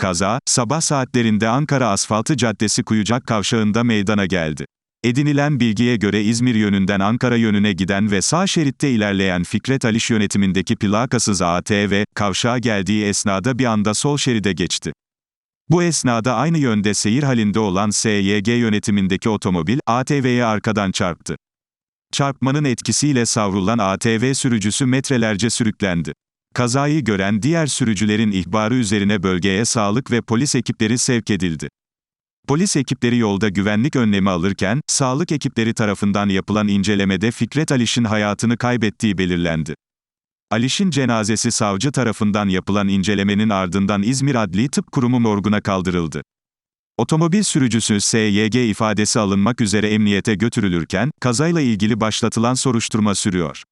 Kaza, sabah saatlerinde Ankara Asfaltı Caddesi Kuyucak Kavşağı'nda meydana geldi. Edinilen bilgiye göre İzmir yönünden Ankara yönüne giden ve sağ şeritte ilerleyen Fikret Aliş yönetimindeki plakasız ATV, kavşağa geldiği esnada bir anda sol şeride geçti. Bu esnada aynı yönde seyir halinde olan SYG yönetimindeki otomobil, ATV'ye arkadan çarptı. Çarpmanın etkisiyle savrulan ATV sürücüsü metrelerce sürüklendi. Kazayı gören diğer sürücülerin ihbarı üzerine bölgeye sağlık ve polis ekipleri sevk edildi. Polis ekipleri yolda güvenlik önlemi alırken, sağlık ekipleri tarafından yapılan incelemede Fikret Aliş'in hayatını kaybettiği belirlendi. Aliş'in cenazesi savcı tarafından yapılan incelemenin ardından İzmir Adli Tıp Kurumu morguna kaldırıldı. Otomobil sürücüsü SYG ifadesi alınmak üzere emniyete götürülürken, kazayla ilgili başlatılan soruşturma sürüyor.